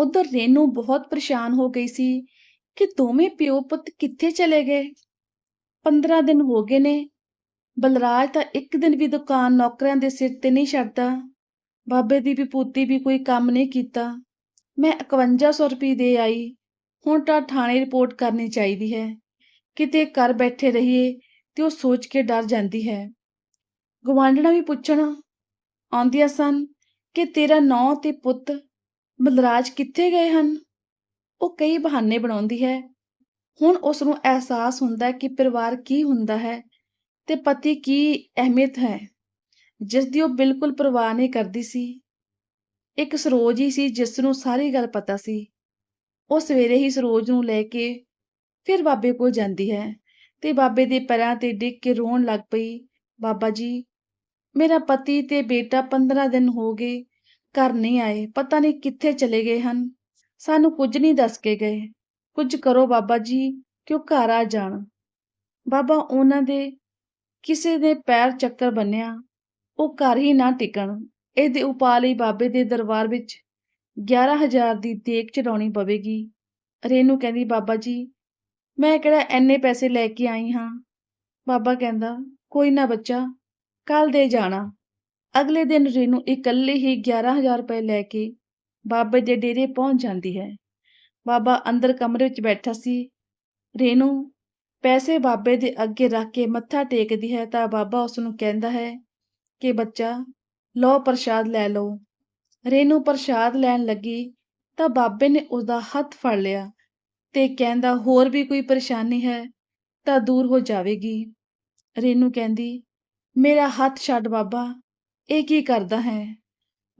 ਉਧਰ ਰੇਨੂ ਬਹੁਤ ਪਰੇਸ਼ਾਨ ਹੋ ਗਈ ਸੀ ਕਿ ਦੋਵੇਂ ਪਿਓ ਪੁੱਤ ਕਿੱਥੇ ਚਲੇ ਗਏ? 15 ਦਿਨ ਹੋ ਗਏ ਨੇ। ਬਲਰਾਜ ਤਾਂ ਇੱਕ ਦਿਨ ਵੀ ਦੁਕਾਨ ਨੌਕਰਾਂ ਦੇ ਸਿਰ ਤੇ ਨਹੀਂ ਛੱਡਦਾ। ਬਾਬੇ ਦੀ ਵਿਭੂਤੀ ਵੀ ਕੋਈ ਕੰਮ ਨਹੀਂ ਕੀਤਾ। ਮੈਂ 5100 ਰੁਪਏ ਦੇ ਆਈ। ਹੁਣ ਤਾਂ ਥਾਣੇ ਰਿਪੋਰਟ ਕਰਨੀ ਚਾਹੀਦੀ ਹੈ। ਕਿਤੇ ਘਰ ਬੈਠੇ ਰਹੀਏ ਤੇ ਉਹ ਸੋਚ ਕੇ ਡਰ ਜਾਂਦੀ ਹੈ। ਗਵਾਂਢਣਾ ਵੀ ਪੁੱਛਣਾ, ਆਉਂਦੀਆਂ ਸਨ ਕਿ ਤੇਰਾ ਨਾਂ ਤੇ ਪੁੱਤ ਬਲਰਾਜ ਕਿੱਥੇ ਗਏ ਹਨ? ਉਹ ਕਈ ਬਹਾਨੇ ਬਣਾਉਂਦੀ ਹੈ। ਹੁਣ ਉਸ ਨੂੰ ਅਹਿਸਾਸ ਹੁੰਦਾ ਕਿ ਪਰਿਵਾਰ ਕੀ ਹੁੰਦਾ ਹੈ ਤੇ ਪਤੀ ਕੀ ਅਹਿਮੀਅਤ ਹੈ ਜਿਸ ਦੀ ਉਹ ਬਿਲਕੁਲ ਪਰਵਾਹ ਨਹੀਂ ਕਰਦੀ ਸੀ। ਇੱਕ ਸਰੋਜ ਹੀ ਸੀ ਜਿਸ ਨੂੰ ਸਾਰੀ ਗੱਲ ਪਤਾ ਸੀ। ਉਹ ਸਵੇਰੇ ਹੀ ਸਰੋਜ ਨੂੰ ਲੈ ਕੇ ਫਿਰ ਬਾਬੇ ਕੋਲ ਜਾਂਦੀ ਹੈ ਤੇ ਬਾਬੇ ਦੇ ਪੈਰਾਂ ਤੇ ਡਿੱਗ ਕੇ ਰੋਣ ਲੱਗ ਪਈ, ਬਾਬਾ ਜੀ, ਮੇਰਾ ਪਤੀ ਤੇ ਬੇਟਾ 15 ਦਿਨ ਹੋ ਗਏ ਘਰ ਨਹੀਂ ਆਏ, ਪਤਾ ਨਹੀਂ ਕਿੱਥੇ ਚਲੇ ਗਏ ਹਨ। ਸਾਨੂੰ ਕੁਝ ਨਹੀਂ ਦੱਸ ਕੇ ਗਏ। ਕੁਝ ਕਰੋ ਬਾਬਾ ਜੀ, ਕਿ ਉਹ ਘਰ ਆ ਜਾਣ। ਬਾਬਾ ਉਹਨਾਂ ਦੇ ਕਿਸੇ ਦੇ ਪੈਰ ਚੱਕਰ ਬੰਨਿਆ। ਉਹ ਘਰ ਹੀ ਨਾ ਟਿਕਣ। ਇਹਦੇ ਉਪਾਅ ਲਈ ਬਾਬੇ ਦੇ ਦਰਬਾਰ ਵਿੱਚ 11000 ਦੀ ਦੇਖ ਚੜਾਉਣੀ ਪਵੇਗੀ। ਰੇਨੂ ਕਹਿੰਦੀ, ਬਾਬਾ ਜੀ, ਮੈਂ ਕਿਹੜਾ ਐਨੇ ਪੈਸੇ ਲੈ ਕੇ ਆਈ ਹਾਂ? ਬਾਬਾ ਕਹਿੰਦਾ, ਕੋਈ ਨਾ ਬੱਚਾ ਕੱਲ ਦੇ ਜਾਣਾ। ਅਗਲੇ ਦਿਨ ਰੇਨੂ ਇਕੱਲੇ ਹੀ 11000 ਰੁਪਏ ਲੈ ਕੇ ਬਾਬੇ ਦੇ ਡੇਰੇ ਪਹੁੰਚ ਜਾਂਦੀ ਹੈ। ਬਾਬਾ ਅੰਦਰ ਕਮਰੇ ਵਿੱਚ ਬੈਠਾ ਸੀ। ਰੇਨੂ ਪੈਸੇ ਬਾਬੇ ਦੇ ਅੱਗੇ ਰੱਖ ਕੇ ਮੱਥਾ ਟੇਕਦੀ ਹੈ ਤਾਂ ਬਾਬਾ ਉਸ ਨੂੰ ਕਹਿੰਦਾ ਹੈ ਕਿ ਬੱਚਾ, ਲਓ ਪ੍ਰਸ਼ਾਦ ਲੈ ਲਓ। ਰੇਨੂ ਪ੍ਰਸ਼ਾਦ ਲੈਣ ਲੱਗੀ ਤਾਂ ਬਾਬੇ ਨੇ ਉਸਦਾ ਹੱਥ ਫੜ ਲਿਆ ਤੇ ਕਹਿੰਦਾ, ਹੋਰ ਵੀ ਕੋਈ ਪਰੇਸ਼ਾਨੀ ਹੈ ਤਾਂ ਦੂਰ ਹੋ ਜਾਵੇਗੀ। ਰੇਨੂ ਕਹਿੰਦੀ, ਮੇਰਾ ਹੱਥ ਛੱਡ ਬਾਬਾ ਇਹ ਕੀ ਕਰਦਾ ਹੈ?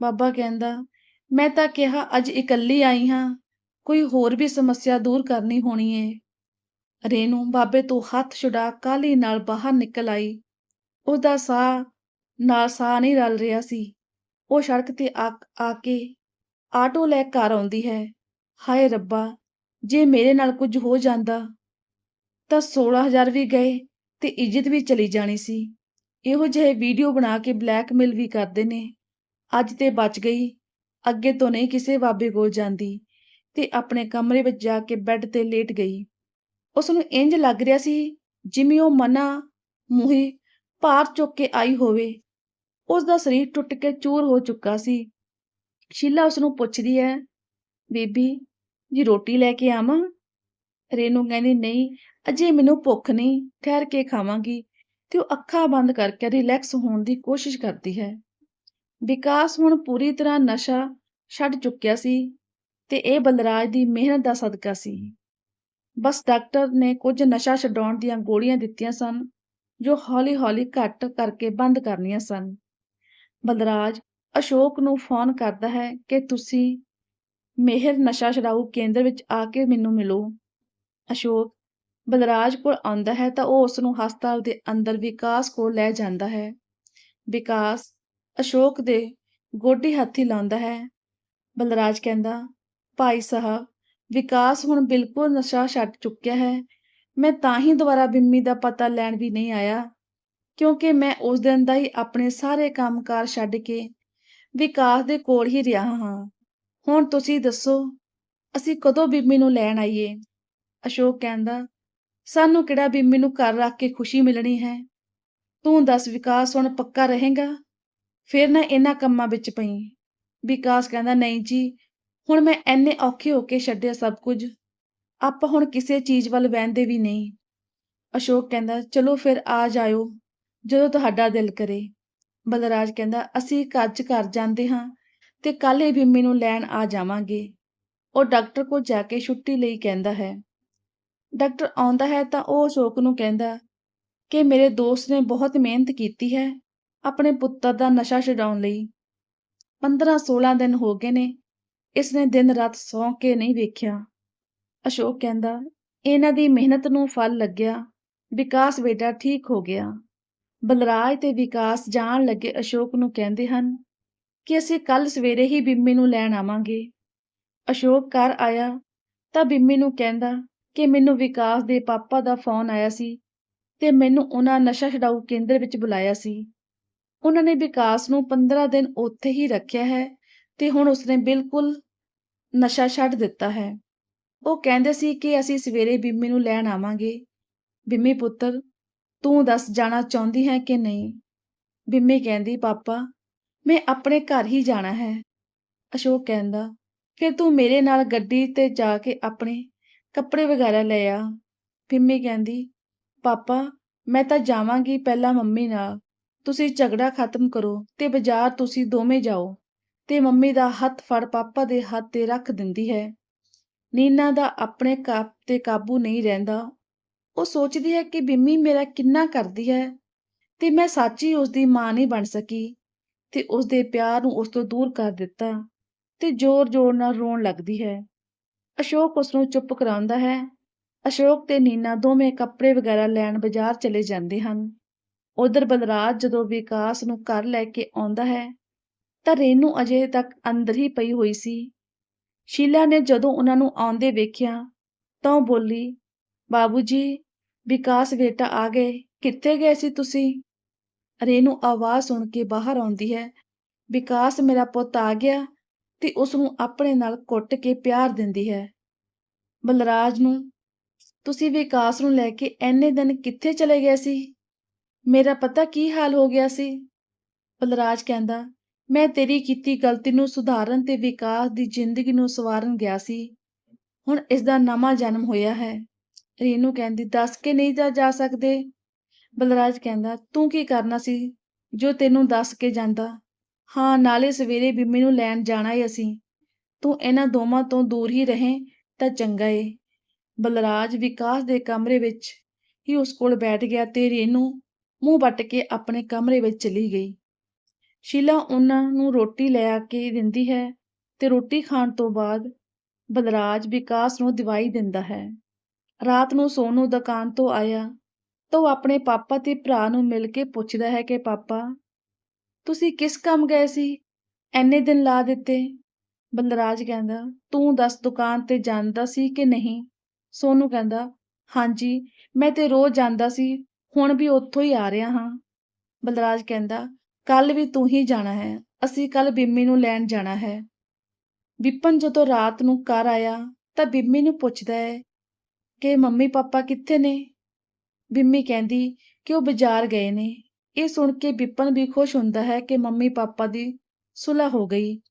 ਬਾਬਾ ਕਹਿੰਦਾ, ਮੈਂ ਤਾਂ ਕਿਹਾ, ਅੱਜ ਇਕੱਲੀ ਆਈ ਹਾਂ। ਕੋਈ ਹੋਰ ਵੀ ਸਮੱਸਿਆ ਦੂਰ ਕਰਨੀ ਹੋਣੀ ਏ। ਰੇਨੂ ਬਾਬੇ ਤੋਂ ਹੱਥ ਛੁਡਾ ਕਾਲੀ ਨਾਲ ਬਾਹਰ ਨਿਕਲ ਆਈ। ਉਹਦਾ ਸਾਹ, ਨਾਲ ਸਾਹ ਨਹੀਂ ਰਲ ਰਿਹਾ ਸੀ। ਉਹ ਸੜਕ ਤੇ ਆ ਆ ਕੇ ਆਟੋ ਲੈ ਘਰ ਆਉਂਦੀ ਹੈ। ਹਾਏ ਰੱਬਾ, ਜੇ ਮੇਰੇ ਨਾਲ ਕੁਝ ਹੋ ਜਾਂਦਾ ਤਾਂ 16000 ਵੀ ਗਏ ਤੇ ਇੱਜ਼ਤ ਵੀ ਚਲੀ ਜਾਣੀ ਸੀ। ਇਹੋ ਜਿਹੇ ਵੀਡੀਓ ਬਣਾ ਕੇ ਬਲੈਕਮੇਲ ਵੀ ਕਰਦੇ ਨੇ। ਅੱਜ ਤੇ ਬਚ ਗਈ। ਅੱਗੇ ਤੋਂ ਨਹੀਂ ਕਿਸੇ ਬਾਬੇ ਕੋਲ ਜਾਂਦੀ ਤੇ ਆਪਣੇ ਕਮਰੇ ਵਿੱਚ ਜਾ ਕੇ ਬੈੱਡ ਤੇ ਲੇਟ ਗਈ। ਉਸ ਨੂੰ ਇੰਜ ਲੱਗ ਰਿਹਾ ਸੀ ਜਿਵੇਂ ਉਹ ਮਨਾ ਮੂਹੇ ਭਾਰ ਚੁੱਕ ਕੇ ਆਈ ਹੋਵੇ। ਉਸ ਦਾ ਸਰੀਰ ਟੁੱਟ ਕੇ ਚੂਰ ਹੋ ਚੁੱਕਾ ਸੀ। ਸ਼ੀਲਾ ਉਸ ਨੂੰ ਪੁੱਛਦੀ ਹੈ, ਬੀਬੀ, ਜੀ ਰੋਟੀ ਲੈ ਕੇ ਆਵਾਂ? ਰੇਨੂ ਕਹਿੰਦੀ, ਨਹੀਂ, ਅਜੇ ਮੈਨੂੰ ਭੁੱਖ ਨਹੀਂ, ਠਹਿਰ ਕੇ ਖਾਵਾਂਗੀ। ਤੇ ਉਹ ਅੱਖਾਂ ਬੰਦ ਕਰਕੇ ਰਿਲੈਕਸ ਹੋਣ ਦੀ ਕੋਸ਼ਿਸ਼ ਕਰਦੀ ਹੈ। ਵਿਕਾਸ ਹੁਣ ਪੂਰੀ ਤਰ੍ਹਾਂ ਨਸ਼ਾ ਛੱਡ ਚੁੱਕਿਆ ਸੀ ਤੇ ਇਹ ਬਲਰਾਜ ਦੀ ਮਿਹਨਤ ਦਾ ਸਦਕਾ ਸੀ। ਬਸ ਡਾਕਟਰ ਨੇ ਕੁਝ ਨਸ਼ਾ ਛਡਾਉਣ ਦੀਆਂ ਗੋਲੀਆਂ ਦਿੱਤੀਆਂ ਸਨ, ਜੋ ਹੌਲੀ-ਹੌਲੀ ਘੱਟ ਕਰਕੇ ਬੰਦ ਕਰਨੀਆਂ ਸਨ। ਬਲਰਾਜ ਅਸ਼ੋਕ ਨੂੰ ਫੋਨ ਕਰਦਾ ਹੈ ਕਿ ਤੁਸੀਂ ਮਿਹਰ ਨਸ਼ਾ ਛਡਾਊ ਕੇਂਦਰ ਵਿੱਚ ਆ ਕੇ ਮੈਨੂੰ ਮਿਲੋ। ਅਸ਼ੋਕ ਬਲਰਾਜ ਕੋਲ ਆਉਂਦਾ ਹੈ ਤਾਂ ਉਹ ਉਸ ਨੂੰ ਹਸਪਤਾਲ ਦੇ ਅੰਦਰ ਵਿਕਾਸ ਕੋਲ ਲੈ ਜਾਂਦਾ ਹੈ। ਵਿਕਾਸ ਅਸ਼ੋਕ ਦੇ ਗੋਡੀ ਹੱਥੀ ਲਾਉਂਦਾ ਹੈ। ਬਲਰਾਜ ਕਹਿੰਦਾ, ਭਾਈ ਸਾਹਿਬ, ਵਿਕਾਸ ਹੁਣ ਬਿਲਕੁਲ ਨਸ਼ਾ ਛੱਡ ਚੁੱਕਿਆ ਹੈ। ਮੈਂ ਤਾਂ ਹੀ ਦੁਬਾਰਾ ਬਿੰਮੀ ਦਾ ਪਤਾ ਲੈਣ ਵੀ ਨਹੀਂ ਆਇਆ, ਕਿਉਂਕਿ ਮੈਂ ਉਸ ਦਿਨ ਦਾ ਹੀ ਆਪਣੇ ਸਾਰੇ ਕੰਮਕਾਰ ਛੱਡ ਕੇ ਵਿਕਾਸ ਦੇ ਕੋਲ ਹੀ ਰਿਹਾ ਹਾਂ। ਹੁਣ ਤੁਸੀਂ ਦੱਸੋ, ਅਸੀਂ ਕਦੋਂ ਬਿੰਮੀ ਨੂੰ ਲੈਣ ਆਈਏ? ਅਸ਼ੋਕ ਕਹਿੰਦਾ ਸਾਨੂੰ ਕਿਹੜਾ ਬਿੰਮੀ ਨੂੰ ਘਰ ਰੱਖ ਕੇ ਖੁਸ਼ੀ ਮਿਲਣੀ ਹੈ? ਤੂੰ ਦੱਸ ਵਿਕਾਸ ਹੁਣ ਪੱਕਾ ਰਹੇਗਾ? ਫਿਰ ਨਾ ਇਹਨਾਂ ਕੰਮਾਂ ਵਿੱਚ ਪਈ। ਵਿਕਾਸ ਕਹਿੰਦਾ, ਨਹੀਂ ਜੀ, ਹੁਣ ਮੈਂ ਐਨੇ ਔਖੇ ਹੋ ਕੇ ਛੱਡਿਆ ਸਭ ਕੁਝ। ਆਪਾਂ ਹੁਣ ਕਿਸੇ ਚੀਜ਼ ਵੱਲ ਵਹਿੰਦੇ ਵੀ ਨਹੀਂ। ਅਸ਼ੋਕ ਕਹਿੰਦਾ, ਚਲੋ ਫਿਰ ਆ ਜਾਇਓ, ਜਦੋਂ ਤੁਹਾਡਾ ਦਿਲ ਕਰੇ। ਬਲਰਾਜ ਕਹਿੰਦਾ, ਅਸੀਂ ਕੱਜ ਘਰ ਜਾਂਦੇ ਹਾਂ ਤੇ ਕੱਲ ਹੀ ਬਿੰਮੀ ਨੂੰ ਲੈਣ ਆ ਜਾਵਾਂਗੇ। ਉਹ ਡਾਕਟਰ ਕੋਲ ਜਾ ਕੇ ਛੁੱਟੀ ਲਈ ਕਹਿੰਦਾ ਹੈ। ਡਾਕਟਰ ਆਉਂਦਾ ਹੈ ਤਾਂ ਉਹ ਅਸ਼ੋਕ ਨੂੰ ਕਹਿੰਦਾ ਕਿ ਮੇਰੇ ਦੋਸਤ ਨੇ ਬਹੁਤ ਮਿਹਨਤ ਕੀਤੀ ਹੈ ਆਪਣੇ ਪੁੱਤਰ ਦਾ ਨਸ਼ਾ ਛਡਾਉਣ ਲਈ। 15-16 ਦਿਨ ਹੋ ਗਏ ਨੇ ਇਸ ਨੇ ਦਿਨ ਰਾਤ ਸੌਂ ਕੇ ਨਹੀਂ ਵੇਖਿਆ। ਅਸ਼ੋਕ ਕਹਿੰਦਾ, ਇਹਨਾਂ ਦੀ ਮਿਹਨਤ ਨੂੰ ਫਲ ਲੱਗਿਆ, ਵਿਕਾਸ ਬੇਟਾ ਠੀਕ ਹੋ ਗਿਆ। ਬਲਰਾਜ ਤੇ ਵਿਕਾਸ ਜਾਣ ਲੱਗੇ ਅਸ਼ੋਕ ਨੂੰ ਕਹਿੰਦੇ ਹਨ ਕਿ ਅਸੀਂ ਕੱਲ ਸਵੇਰੇ ਹੀ ਬਿੰਮੀ ਨੂੰ ਲੈਣ ਆਵਾਂਗੇ। ਅਸ਼ੋਕ ਘਰ ਆਇਆ ਤਾਂ ਬਿੰਮੀ ਨੂੰ ਕਹਿੰਦਾ ਕਿ ਮੈਨੂੰ ਵਿਕਾਸ ਦੇ ਪਾਪਾ ਦਾ ਫੋਨ ਆਇਆ ਸੀ ਤੇ ਮੈਨੂੰ ਉਹਨਾਂ ਨਸ਼ਾ ਛਡਾਊ ਕੇਂਦਰ ਵਿੱਚ ਬੁਲਾਇਆ ਸੀ। ਉਹਨਾਂ ਨੇ ਵਿਕਾਸ ਨੂੰ 15 ਦਿਨ ਉੱਥੇ ਹੀ ਰੱਖਿਆ ਹੈ ਤੇ ਹੁਣ ਉਸਨੇ ਬਿਲਕੁਲ ਨਸ਼ਾ ਛੱਡ ਦਿੱਤਾ ਹੈ। ਉਹ ਕਹਿੰਦੇ ਸੀ ਕਿ ਅਸੀਂ ਸਵੇਰੇ ਬਿੰਮੀ ਨੂੰ ਲੈਣ ਆਵਾਂਗੇ। ਬਿੰਮੀ ਪੁੱਤਰ, ਤੂੰ ਦੱਸ ਜਾਣਾ ਚਾਹੁੰਦੀ ਹੈ ਕਿ ਨਹੀਂ? ਬਿੰਮੀ ਕਹਿੰਦੀ, ਪਾਪਾ, ਮੈਂ ਆਪਣੇ ਘਰ ਹੀ ਜਾਣਾ ਹੈ। ਅਸ਼ੋਕ ਕਹਿੰਦਾ, ਫਿਰ ਤੂੰ ਮੇਰੇ ਨਾਲ ਗੱਡੀ ਤੇ ਜਾ ਕੇ ਆਪਣੇ ਕੱਪੜੇ ਵਗੈਰਾ ਲੈ ਆ। ਬਿੰਮੀ ਕਹਿੰਦੀ, ਪਾਪਾ, ਮੈਂ ਤਾਂ ਜਾਵਾਂਗੀ ਪਹਿਲਾਂ ਮੰਮੀ ਨਾਲ। ਤੁਸੀਂ ਝਗੜਾ ਖਤਮ ਕਰੋ ਤੇ ਬਾਜ਼ਾਰ ਤੁਸੀਂ ਦੋਵੇਂ ਜਾਓ। ਤੇ ਮੰਮੀ ਦਾ ਹੱਥ ਫੜ ਪਾਪਾ ਦੇ ਹੱਥ ਤੇ ਰੱਖ ਦਿੰਦੀ ਹੈ। ਨੀਨਾ ਦਾ ਆਪਣੇ ਕਾਪ ਤੇ ਕਾਬੂ ਨਹੀਂ ਰਹਿੰਦਾ। ਉਹ ਸੋਚਦੀ ਹੈ ਕਿ ਬਿੰਮੀ ਮੇਰਾ ਕਿੰਨਾ ਕਰਦੀ ਹੈ। ਤੇ ਮੈਂ ਸੱਚੀ ਉਸ ਦੀ ਮਾਂ ਨਹੀਂ ਬਣ ਸਕੀ। ਤੇ ਉਸ ਦੇ ਪਿਆਰ ਨੂੰ ਉਸ ਤੋਂ ਦੂਰ ਕਰ ਦਿੱਤਾ। ਤੇ ਜ਼ੋਰ-ਜ਼ੋਰ ਨਾਲ ਰੋਣ ਲੱਗਦੀ ਹੈ। ਅਸ਼ੋਕ ਉਸ ਨੂੰ ਚੁੱਪ ਕਰਾਉਂਦਾ ਹੈ। ਅਸ਼ੋਕ ਤੇ ਨੀਨਾ ਦੋਵੇਂ ਕੱਪੜੇ ਵਗੈਰਾ ਲੈਣ ਬਾਜ਼ਾਰ ਚਲੇ ਜਾਂਦੇ ਹਨ। ਉਧਰ ਬਲਰਾਜ ਜਦੋਂ ਵਿਕਾਸ ਨੂੰ ਘਰ ਲੈ ਕੇ ਆਉਂਦਾ ਹੈ, ਤਾਂ ਰੇਨੂ ਅਜੇ ਤੱਕ ਅੰਦਰ ਹੀ ਪਈ ਹੋਈ ਸੀ। ਸ਼ੀਲਾ ਨੇ ਜਦੋਂ ਉਹਨਾਂ ਨੂੰ ਆਉਂਦੇ ਵੇਖਿਆ, ਤਾਂ ਉਹ ਬੋਲੀ, ਬਾਬੂ ਜੀ, ਵਿਕਾਸ ਬੇਟਾ ਆ ਗਏ, ਕਿੱਥੇ ਗਏ ਸੀ ਤੁਸੀਂ? ਰੇਨੂ ਆਵਾਜ਼ ਸੁਣ ਕੇ ਬਾਹਰ ਆਉਂਦੀ ਹੈ, ਵਿਕਾਸ ਮੇਰਾ ਪੁੱਤ ਆ ਗਿਆ ਤੇ ਉਸ ਨੂੰ ਆਪਣੇ ਨਾਲ ਕੁੱਟ ਕੇ ਪਿਆਰ ਦਿੰਦੀ ਹੈ। ਬਲਰਾਜ ਨੂੰ, ਤੁਸੀਂ ਵਿਕਾਸ ਨੂੰ ਲੈ ਕੇ ਐਨੇ ਦਿਨ ਕਿੱਥੇ ਚਲੇ ਗਏ ਸੀ? ਮੇਰਾ ਪਤਾ ਕੀ ਹਾਲ ਹੋ ਗਿਆ ਸੀ? ਬਲਰਾਜ ਕਹਿੰਦਾ, ਮੈਂ ਤੇਰੀ ਕੀਤੀ ਗਲਤੀ ਨੂੰ ਸੁਧਾਰਨ ਤੇ ਵਿਕਾਸ ਦੀ ਜ਼ਿੰਦਗੀ ਨੂੰ ਸਵਾਰਨ ਗਿਆ ਸੀ। ਹੁਣ ਇਸ ਦਾ ਨਵਾਂ ਜਨਮ ਹੋਇਆ ਹੈ। ਰੀਨੂ ਕਹਿੰਦੀ, ਦੱਸ ਕੇ ਨਹੀਂ ਜਾ ਜਾ ਸਕਦੇ? ਬਲਰਾਜ ਕਹਿੰਦਾ, ਤੂੰ ਕੀ ਕਰਨਾ ਸੀ ਜੋ ਤੈਨੂੰ ਦੱਸ ਕੇ ਜਾਂਦਾ? ਹਾਂ, ਨਾਲੇ ਸਵੇਰੇ ਬਿੰਮੀ ਨੂੰ ਲੈਣ ਜਾਣਾ ਏ ਅਸੀਂ। ਤੂੰ ਇਹਨਾਂ ਦੋਵਾਂ ਤੋਂ ਦੂਰ ਹੀ ਰਹੇ ਤਾਂ ਚੰਗਾ ਏ। ਬਲਰਾਜ ਵਿਕਾਸ ਦੇ ਕਮਰੇ ਵਿੱਚ ਹੀ ਉਸ ਕੋਲ ਬੈਠ ਗਿਆ ਤੇ ਰੇਨੂ ਮੂੰਹ ਵੱਟ ਕੇ ਆਪਣੇ ਕਮਰੇ ਵਿੱਚ ਚਲੀ ਗਈ। ਸ਼ੀਲਾ ਉਹਨਾਂ ਨੂੰ ਰੋਟੀ ਲੈ ਆ ਕੇ ਦਿੰਦੀ ਹੈ ਤੇ ਰੋਟੀ ਖਾਣ ਤੋਂ ਬਾਅਦ ਬਲਰਾਜ ਵਿਕਾਸ ਨੂੰ ਦਵਾਈ ਦਿੰਦਾ ਹੈ। ਰਾਤ ਨੂੰ ਸੋਨੂ ਦੁਕਾਨ ਤੋਂ ਆਇਆ ਤਾਂ ਉਹ ਆਪਣੇ ਪਾਪਾ ਤੇ ਭਰਾ ਨੂੰ ਮਿਲ ਕੇ ਪੁੱਛਦਾ ਹੈ ਕਿ, ਪਾਪਾ ਤੁਸੀਂ ਕਿਸ ਕੰਮ ਗਏ ਸੀ? ਐਨੇ ਦਿਨ ਲਾ ਦਿੱਤੇ। ਬਲਰਾਜ ਕਹਿੰਦਾ, ਤੂੰ ਦੱਸ ਦੁਕਾਨ ਤੇ ਜਾਂਦਾ ਸੀ ਕਿ ਨਹੀਂ? ਸੋਨੂ ਕਹਿੰਦਾ, ਹਾਂਜੀ, ਮੈਂ ਤੇ ਰੋਜ਼ ਜਾਂਦਾ ਸੀ, ਹੁਣ ਵੀ ਉੱਥੋਂ ਹੀ ਆ ਰਿਹਾ ਹਾਂ। ਬਲਰਾਜ ਕਹਿੰਦਾ ਕੱਲ ਵੀ ਤੂੰ ਹੀ ਜਾਣਾ ਹੈ, ਅਸੀਂ ਕੱਲ ਬਿੰਮੀ ਨੂੰ ਲੈਣ ਜਾਣਾ ਹੈ। ਵਿਪਨ ਜਦੋਂ ਰਾਤ ਨੂੰ ਘਰ ਆਇਆ, ਤਾਂ ਬਿੰਮੀ ਨੂੰ ਪੁੱਛਦਾ ਹੈ ਕਿ ਮੰਮੀ ਪਾਪਾ ਕਿੱਥੇ ਨੇ? ਬਿੰਮੀ ਕਹਿੰਦੀ, ਕਿ ਉਹ ਬਾਜ਼ਾਰ ਗਏ ਨੇ। ਇਹ ਸੁਣ ਕੇ ਵਿਪਨ ਵੀ ਖੁਸ਼ ਹੁੰਦਾ ਹੈ ਕਿ ਮੰਮੀ ਪਾਪਾ ਦੀ ਸੁਲ੍ਹਾ ਹੋ ਗਈ।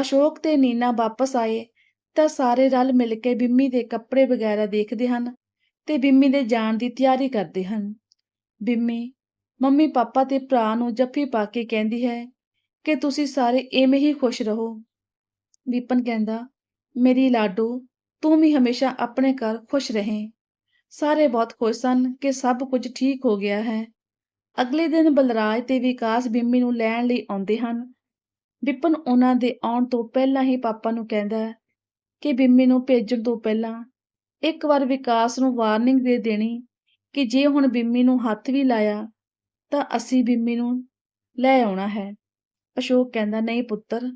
ਅਸ਼ੋਕ ਤੇ ਨੀਨਾ ਵਾਪਸ ਆਏ ਤਾਂ ਸਾਰੇ ਰਲ ਮਿਲ ਕੇ ਬਿੰਮੀ ਦੇ ਕੱਪੜੇ ਵਗੈਰਾ ਦੇਖਦੇ ਹਨ ਤੇ ਬਿੰਮੀ ਦੇ ਜਾਣ ਦੀ ਤਿਆਰੀ ਕਰਦੇ ਹਨ। ਬਿੰਮੀ, ਮੰਮੀ ਪਾਪਾ ਤੇ ਭਰਾ ਨੂੰ ਜੱਫੀ ਪਾ ਕੇ ਕਹਿੰਦੀ ਹੈ ਕਿ ਤੁਸੀਂ ਸਾਰੇ ਐਵੇਂ ਹੀ ਖੁਸ਼ ਰਹੋ। ਵਿਪਨ ਕਹਿੰਦਾ, ਮੇਰੀ ਲਾਡੋ, ਤੂੰ ਵੀ ਹਮੇਸ਼ਾ ਆਪਣੇ ਘਰ ਖੁਸ਼ ਰਹੇ। ਸਾਰੇ ਬਹੁਤ ਖੁਸ਼ ਸਨ ਕਿ ਸਭ ਕੁਝ ਠੀਕ ਹੋ ਗਿਆ ਹੈ। ਅਗਲੇ ਦਿਨ ਬਲਰਾਜ ਤੇ ਵਿਕਾਸ ਬਿੰਮੀ ਨੂੰ ਲੈਣ ਲਈ ਆਉਂਦੇ ਹਨ। ਵਿਪਨ ਉਹਨਾਂ ਦੇ ਆਉਣ ਤੋਂ ਪਹਿਲਾਂ ਹੀ ਪਾਪਾ ਨੂੰ ਕਹਿੰਦਾ ਹੈ ਕਿ ਬਿੰਮੀ ਨੂੰ ਭੇਜਣ ਤੋਂ ਪਹਿਲਾਂ ਇੱਕ ਵਾਰ ਵਿਕਾਸ ਨੂੰ ਵਾਰਨਿੰਗ ਦੇ ਦੇਣੀ ਕਿ ਜੇ ਹੁਣ ਬਿੰਮੀ ਨੂੰ ਹੱਥ ਵੀ ਲਾਇਆ ਤਾਂ ਅਸੀਂ ਬਿੰਮੀ ਨੂੰ ਲੈ ਆਉਣਾ ਹੈ। ਅਸ਼ੋਕ ਕਹਿੰਦਾ, ਨਹੀਂ ਪੁੱਤਰ,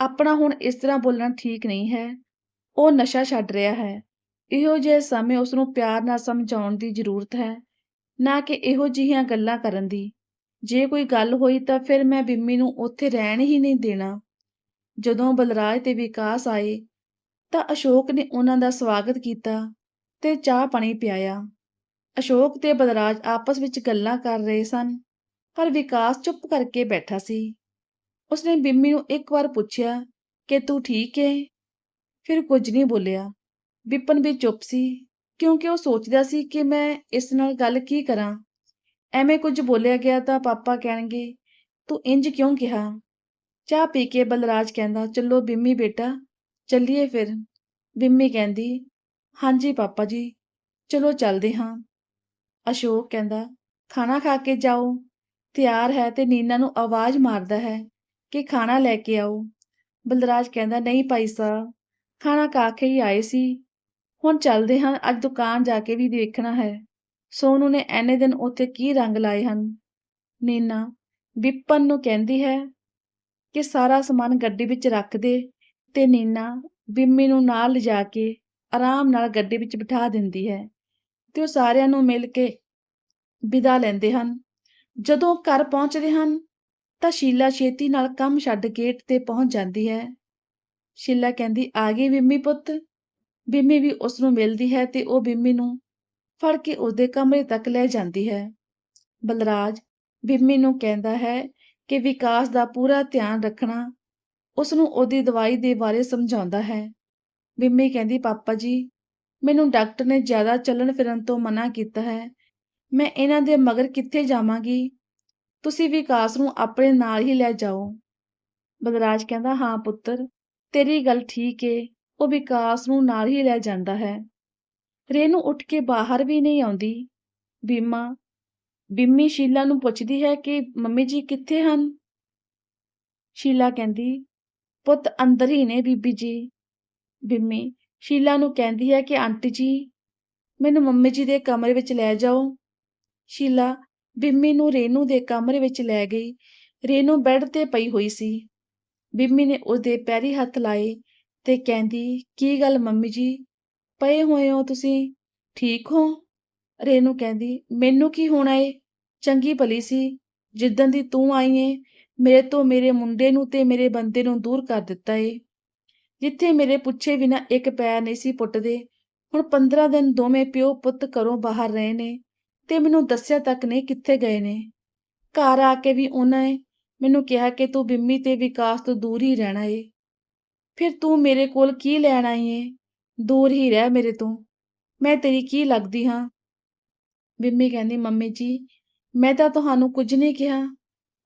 ਆਪਣਾ ਹੁਣ ਇਸ ਤਰ੍ਹਾਂ ਬੋਲਣਾ ਠੀਕ ਨਹੀਂ ਹੈ। ਉਹ ਨਸ਼ਾ ਛੱਡ ਰਿਹਾ ਹੈ। ਇਹੋ ਜਿਹੇ ਸਮੇਂ ਉਸ ਨੂੰ ਪਿਆਰ ਨਾਲ ਸਮਝਾਉਣ ਦੀ ਜ਼ਰੂਰਤ ਹੈ। ਨਾ ਕਿ ਇਹੋ ਜਿਹੀਆਂ ਗੱਲਾਂ ਕਰਨ ਦੀ। ਜੇ ਕੋਈ ਗੱਲ ਹੋਈ ਤਾਂ ਫਿਰ ਮੈਂ ਬਿੰਮੀ ਨੂੰ ਉੱਥੇ ਰਹਿਣ ਹੀ ਨਹੀਂ ਦੇਣਾ। ਜਦੋਂ ਬਲਰਾਜ ਤੇ ਵਿਕਾਸ ਆਏ ਤਾਂ ਅਸ਼ੋਕ ਨੇ ਉਹਨਾਂ ਦਾ ਸਵਾਗਤ ਕੀਤਾ ਤੇ ਚਾਹ ਪਾਣੀ ਪਿਆਇਆ। ਅਸ਼ੋਕ ਤੇ ਬਲਰਾਜ ਆਪਸ ਵਿੱਚ ਗੱਲਾਂ ਕਰ ਰਹੇ ਸਨ, ਪਰ ਵਿਕਾਸ ਚੁੱਪ ਕਰਕੇ ਬੈਠਾ ਸੀ। ਉਸਨੇ ਬਿੰਮੀ ਨੂੰ ਇੱਕ ਵਾਰ ਪੁੱਛਿਆ ਕਿ ਤੂੰ ਠੀਕ ਹੈ ਫਿਰ ਕੁਝ ਨਹੀਂ ਬੋਲਿਆ। ਵਿਪਨ ਵੀ ਚੁੱਪ ਸੀ। ਕਿਉਂਕਿ ਉਹ ਸੋਚਦਾ ਸੀ ਕਿ ਮੈਂ ਇਸ ਨਾਲ ਗੱਲ ਕੀ ਕਰਾਂ। ਐਵੇਂ ਕੁਝ ਬੋਲਿਆ ਗਿਆ ਤਾਂ ਪਾਪਾ ਕਹਿਣਗੇ, ਤੂੰ ਇੰਜ ਕਿਉਂ ਕਿਹਾ? ਚਾਹ ਪੀ ਕੇ ਬਲਰਾਜ ਕਹਿੰਦਾ, ਚੱਲੋ ਬਿੰਮੀ ਬੇਟਾ, ਚੱਲੀਏ ਫਿਰ। ਬਿੰਮੀ ਕਹਿੰਦੀ, ਹਾਂਜੀ ਪਾਪਾ ਜੀ, ਚਲੋ ਚੱਲਦੇ ਹਾਂ। ਅਸ਼ੋਕ ਕਹਿੰਦਾ, ਖਾਣਾ ਖਾ ਕੇ ਜਾਓ। ਤਿਆਰ ਹੈ ਤੇ ਨੀਨਾ ਨੂੰ ਆਵਾਜ਼ ਮਾਰਦਾ ਹੈ ਕਿ ਖਾਣਾ ਲੈ ਕੇ ਆਓ। ਬਲਰਾਜ ਕਹਿੰਦਾ, ਨਹੀਂ ਭਾਈ ਸਾਹਿਬ, ਖਾਣਾ ਖਾ ਕੇ ਹੀ ਆਏ ਸੀ। ਹੁਣ ਚੱਲਦੇ ਹਾਂ, ਅੱਜ ਦੁਕਾਨ ਜਾ ਕੇ ਵੀ ਦੇਖਣਾ ਹੈ। ਸੋਨੂ ਨੇ ਐਨੇ ਦਿਨ ਉੱਥੇ ਕੀ ਰੰਗ ਲਾਏ ਹਨ? ਨੀਨਾ, ਵਿਪਨ ਨੂੰ ਕਹਿੰਦੀ ਹੈ ਕਿ ਸਾਰਾ ਸਮਾਨ ਗੱਡੀ ਵਿੱਚ ਰੱਖ ਦੇ ਤੇ ਨੀਨਾ ਬਿੰਮੀ ਨੂੰ ਨਾਲ ਲਿਜਾ ਕੇ ਆਰਾਮ ਨਾਲ ਗੱਡੀ ਵਿੱਚ ਬਿਠਾ ਦਿੰਦੀ ਹੈ ਤੇ ਉਹ ਸਾਰਿਆਂ ਨੂੰ ਮਿਲ ਕੇ ਵਿਦਾ ਲੈਂਦੇ ਹਨ। ਜਦੋਂ ਘਰ ਪਹੁੰਚਦੇ ਹਨ ਤਾਂ ਸ਼ੀਲਾ ਛੇਤੀ ਨਾਲ ਕੰਮ ਛੱਡ ਗੇਟ ਤੇ ਪਹੁੰਚ ਜਾਂਦੀ ਹੈ। ਸ਼ੀਲਾ ਕਹਿੰਦੀ, ਆ ਗਈ ਬਿੰਮੀ ਪੁੱਤ। ਬਿੰਮੀ ਵੀ ਉਸ ਨੂੰ ਮਿਲਦੀ ਹੈ ਤੇ ਉਹ ਬਿੰਮੀ ਨੂੰ ਫੜ ਕੇ ਉਸਦੇ ਕਮਰੇ ਤੱਕ ਲੈ ਜਾਂਦੀ ਹੈ। ਬਲਰਾਜ ਬਿੰਮੀ ਨੂੰ ਕਹਿੰਦਾ ਹੈ ਕਿ ਵਿਕਾਸ ਦਾ ਪੂਰਾ ਧਿਆਨ ਰੱਖਣਾ ਉਸ ਨੂੰ ਉਹਦੀ ਦਵਾਈ ਦੇ ਬਾਰੇ ਸਮਝਾਉਂਦਾ ਹੈ। ਬਿੰਮੀ ਕਹਿੰਦੀ, ਪਾਪਾ ਜੀ, ਮੈਨੂੰ ਡਾਕਟਰ ਨੇ ਜ਼ਿਆਦਾ ਚੱਲਣ ਫਿਰਨ ਤੋਂ ਮਨਾ ਕੀਤਾ ਹੈ। ਮੈਂ ਇਹਨਾਂ ਦੇ ਮਗਰ ਕਿੱਥੇ ਜਾਵਾਂਗੀ? ਤੁਸੀਂ ਵਿਕਾਸ ਨੂੰ ਆਪਣੇ ਨਾਲ ਹੀ ਲੈ ਜਾਓ। ਬਲਰਾਜ ਕਹਿੰਦਾ, ਹਾਂ ਪੁੱਤਰ, ਤੇਰੀ ਗੱਲ ਠੀਕ ਏ। ਉਹ ਵਿਕਾਸ ਨੂੰ ਨਾਲ ਹੀ ਲੈ ਜਾਂਦਾ ਹੈ। ਰੇਨੂ ਉੱਠ ਕੇ ਬਾਹਰ ਵੀ ਨਹੀਂ ਆਉਂਦੀ। ਬੀਮਾ, ਬਿੰਮੀ ਸ਼ੀਲਾ ਨੂੰ ਪੁੱਛਦੀ ਹੈ ਕਿ, ਮੰਮੀ ਜੀ ਕਿੱਥੇ ਹਨ? ਸ਼ੀਲਾ ਕਹਿੰਦੀ, ਪੁੱਤ ਅੰਦਰ ਹੀ ਨੇ ਬੀਬੀ ਜੀ। ਬਿੰਮੀ ਸ਼ੀਲਾ ਨੂੰ ਕਹਿੰਦੀ ਹੈ ਕਿ, ਆਂਟੀ ਜੀ, ਮੈਨੂੰ ਮੰਮੀ ਜੀ ਦੇ ਕਮਰੇ ਵਿੱਚ ਲੈ ਜਾਓ। ਸ਼ੀਲਾ ਬਿੰਮੀ ਨੂੰ ਰੇਨੂ ਦੇ ਕਮਰੇ ਵਿੱਚ ਲੈ ਗਈ। ਰੇਨੂ ਬੈੱਡ ਤੇ ਪਈ ਹੋਈ ਸੀ। ਬਿੰਮੀ ਨੇ ਉਹਦੇ ਪੈਰੀ ਹੱਥ ਲਾਏ। ਤੇ ਕਹਿੰਦੀ, ਕੀ ਗੱਲ ਮੰਮੀ ਜੀ? ਪਏ ਹੋਏ ਹੋ ਤੁਸੀਂ? ਠੀਕ ਹੋ? ਰੇਨੂ ਕਹਿੰਦੀ, ਮੈਨੂੰ ਕੀ ਹੋਣਾ ਏ? ਚੰਗੀ ਭਲੀ ਸੀ। ਜਿੱਦਣ ਦੀ ਤੂੰ ਆਈ ਏ, ਮੇਰੇ ਤੋਂ ਮੇਰੇ ਮੁੰਡੇ ਨੂੰ ਤੇ ਮੇਰੇ ਬੰਦੇ ਨੂੰ ਦੂਰ ਕਰ ਦਿੱਤਾ ਏ। ਜਿੱਥੇ ਮੇਰੇ ਪੁੱਛੇ ਬਿਨਾ ਇੱਕ ਪੈਰ ਨਹੀਂ ਸੀ ਪੁੱਟਦੇ, ਹੁਣ 15 ਦਿਨ ਦੋਵੇਂ ਪਿਓ ਪੁੱਤ ਘਰੋਂ ਬਾਹਰ ਰਹੇ ਨੇ ਤੇ ਮੈਨੂੰ ਦੱਸਿਆ ਤੱਕ ਨਹੀਂ ਕਿੱਥੇ ਗਏ ਨੇ। ਘਰ ਆ ਕੇ ਵੀ ਉਹਨਾਂ ਨੇ ਮੈਨੂੰ ਕਿਹਾ ਕਿ ਤੂੰ ਬਿੰਮੀ ਤੇ ਵਿਕਾਸ ਤੋਂ ਦੂਰ ਹੀ ਰਹਿਣਾ ਏ। ਫਿਰ ਤੂੰ ਮੇਰੇ ਕੋਲ ਕੀ ਲੈਣ ਆਈ ਏ? ਦੂਰ ਹੀ ਰਹਿ ਮੇਰੇ ਤੋਂ। ਮੈਂ ਤੇਰੀ ਕੀ ਲੱਗਦੀ ਹਾਂ? ਬਿੰਮੀ ਕਹਿੰਦੀ, ਮੰਮੀ ਜੀ, ਮੈਂ ਤਾਂ ਤੁਹਾਨੂੰ ਕੁਝ ਨਹੀਂ ਕਿਹਾ।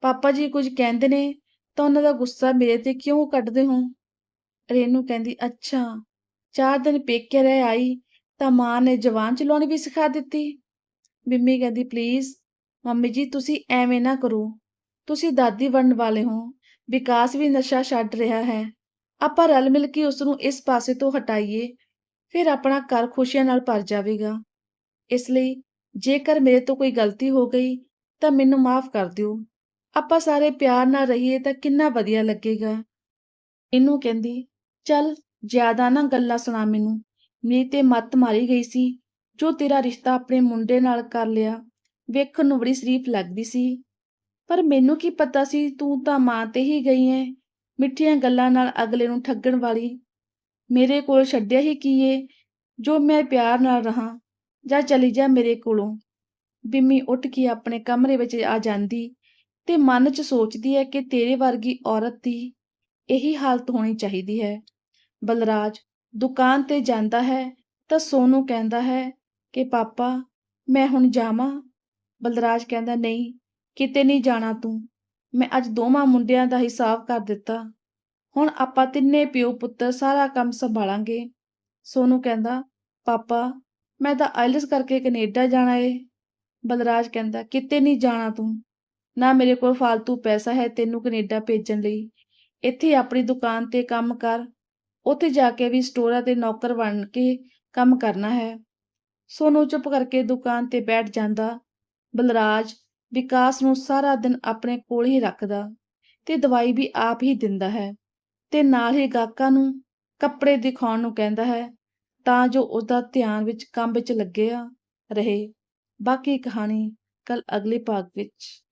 ਪਾਪਾ ਜੀ ਕੁਝ ਕਹਿੰਦੇ ਨੇ, ਤਾਂ ਉਹਨਾਂ ਦਾ ਗੁੱਸਾ ਮੇਰੇ ਤੇ ਕਿਉਂ ਕੱਢਦੇ ਹੋ? ਰੇਨੂ ਕਹਿੰਦੀ, ਅੱਛਾ, ਚਾਰ ਦਿਨ ਪੇਕੇ ਰਹਿ ਆਈ, ਤਾਂ ਮਾਂ ਨੇ ਜਵਾਨ ਚਲਾਉਣੀ ਵੀ ਸਿਖਾ ਦਿੱਤੀ। ਬਿੰਮੀ ਕਹਿੰਦੀ ਪਲੀਜ਼ ਮੰਮੀ ਜੀ, ਤੁਸੀਂ ਐਵੇਂ ਨਾ ਕਰੋ। ਤੁਸੀਂ ਦਾਦੀ ਬਣਨ ਵਾਲੇ ਹੋ, ਵਿਕਾਸ ਵੀ ਨਸ਼ਾ ਛੱਡ ਰਿਹਾ ਹੈ। ਆਪਾਂ ਰਲ ਮਿਲ ਕੇ ਉਸ ਨੂੰ ਇਸ ਪਾਸੇ ਤੋਂ ਹਟਾਈਏ, ਫਿਰ ਆਪਣਾ ਘਰ ਖੁਸ਼ੀਆਂ ਨਾਲ ਭਰ ਜਾਵੇਗਾ। ਇਸ ਲਈ ਜੇਕਰ ਮੇਰੇ ਤੋਂ ਕੋਈ ਗਲਤੀ ਹੋ ਗਈ, ਤਾਂ ਮੈਨੂੰ ਮਾਫ ਕਰ ਦਿਓ। ਆਪਾਂ ਸਾਰੇ ਪਿਆਰ ਨਾਲ ਰਹੀਏ ਤਾਂ ਕਿੰਨਾ ਵਧੀਆ ਲੱਗੇਗਾ। ਇਹਨੂੰ ਕਹਿੰਦੀ, ਚੱਲ, ਜ਼ਿਆਦਾ ਨਾ ਗੱਲਾਂ ਸੁਣਾ ਮੈਨੂੰ। ਮੇਰੀ ਤੇ ਮੱਤ ਮਾਰੀ ਗਈ ਸੀ, ਜੋ ਤੇਰਾ ਰਿਸ਼ਤਾ ਆਪਣੇ ਮੁੰਡੇ ਨਾਲ ਕਰ ਲਿਆ। ਵੇਖਣ ਨੂੰ ਬੜੀ ਸ਼ਰੀਫ ਲੱਗਦੀ ਸੀ। ਪਰ ਮੈਨੂੰ ਕੀ ਪਤਾ ਸੀ, ਤੂੰ ਤਾਂ ਮਾਂ ਤੇ ਹੀ ਗਈ ਐ ਮਿੱਠੀਆਂ ਗੱਲਾਂ ਨਾਲ ਅਗਲੇ ਨੂੰ ਠੱਗਣ ਵਾਲੀ। ਮੇਰੇ ਕੋਲ ਛੱਡਿਆ ਹੀ ਕੀ ਏ? ਜੋ ਮੈਂ ਪਿਆਰ ਨਾਲ ਰਹਾ, ਜਾਂ ਚਲੀ ਜਾ ਮੇਰੇ ਕੋਲੋਂ। ਬਿੰਮੀ ਉੱਠ ਕੇ ਆਪਣੇ ਕਮਰੇ ਵਿੱਚ ਆ ਜਾਂਦੀ ਤੇ ਮਨ 'ਚ ਸੋਚਦੀ ਹੈ ਕਿ ਤੇਰੇ ਵਰਗੀ ਔਰਤ ਦੀ ਇਹੀ ਹਾਲਤ ਹੋਣੀ ਚਾਹੀਦੀ ਹੈ। ਬਲਰਾਜ, ਦੁਕਾਨ ਤੇ ਜਾਂਦਾ ਹੈ ਤਾਂ ਸੋਨੂ ਕਹਿੰਦਾ ਹੈ ਕਿ, ਪਾਪਾ, ਮੈਂ ਹੁਣ ਜਾਵਾਂ। ਬਲਰਾਜ ਕਹਿੰਦਾ, ਨਹੀਂ, ਕਿਤੇ ਨਹੀਂ ਜਾਣਾ ਤੂੰ। ਮੈਂ ਅੱਜ ਦੋਵਾਂ ਮੁੰਡਿਆਂ ਦਾ ਹਿਸਾਬ ਕਰ ਦਿੱਤਾ। ਹੁਣ ਆਪਾਂ ਤਿੰਨੇ ਪਿਓ ਪੁੱਤਰ ਸਾਰਾ ਕੰਮ ਸੰਭਾਲਾਂਗੇ। ਸੋਨੂ ਕਹਿੰਦਾ, ਪਾਪਾ, ਮੈਂ ਤਾਂ ਆਇਲਸ ਕਰਕੇ ਕੈਨੇਡਾ ਜਾਣਾ ਏ। ਬਲਰਾਜ ਕਹਿੰਦਾ, ਕਿਤੇ ਨਹੀਂ ਜਾਣਾ ਤੂੰ। ਨਾ ਮੇਰੇ ਕੋਲ ਫालतू ਪੈਸਾ ਹੈ ਤੈਨੂੰ ਕੈਨੇਡਾ ਭੇਜਣ ਲਈ। ਇੱਥੇ ਆਪਣੀ ਦੁਕਾਨ ਤੇ ਕੰਮ ਕਰ। ਉੱਥੇ ਜਾ ਕੇ ਵੀ ਸਟੋਰਾਂ ਤੇ ਨੌਕਰ ਬਣ ਕੇ ਕੰਮ ਕਰਨਾ ਹੈ। ਸੋਨੂ ਚੁੱਪ ਕਰਕੇ ਦੁਕਾਨ ਤੇ ਬੈਠ ਜਾਂਦਾ। ਬਲਰਾਜ ਵਿਕਾਸ ਨੂੰ ਸਾਰਾ ਦਿਨ ਆਪਣੇ ਕੋਲ ਹੀ ਰੱਖਦਾ ਤੇ ਦਵਾਈ ਵੀ ਆਪ ਹੀ ਦਿੰਦਾ ਹੈ ਤੇ ਨਾਲ ਹੀ ਗਾਹਕਾਂ ਨੂੰ ਕੱਪੜੇ ਦਿਖਾਉਣ ਨੂੰ ਕਹਿੰਦਾ ਹੈ ਤਾਂ ਜੋ ਉਹਦਾ ਧਿਆਨ ਵਿੱਚ ਕੰਮ ਵਿੱਚ ਲੱਗਿਆ ਰਹੇ। ਬਾਕੀ ਕਹਾਣੀ ਕੱਲ ਅਗਲੇ ਭਾਗ ਵਿੱਚ।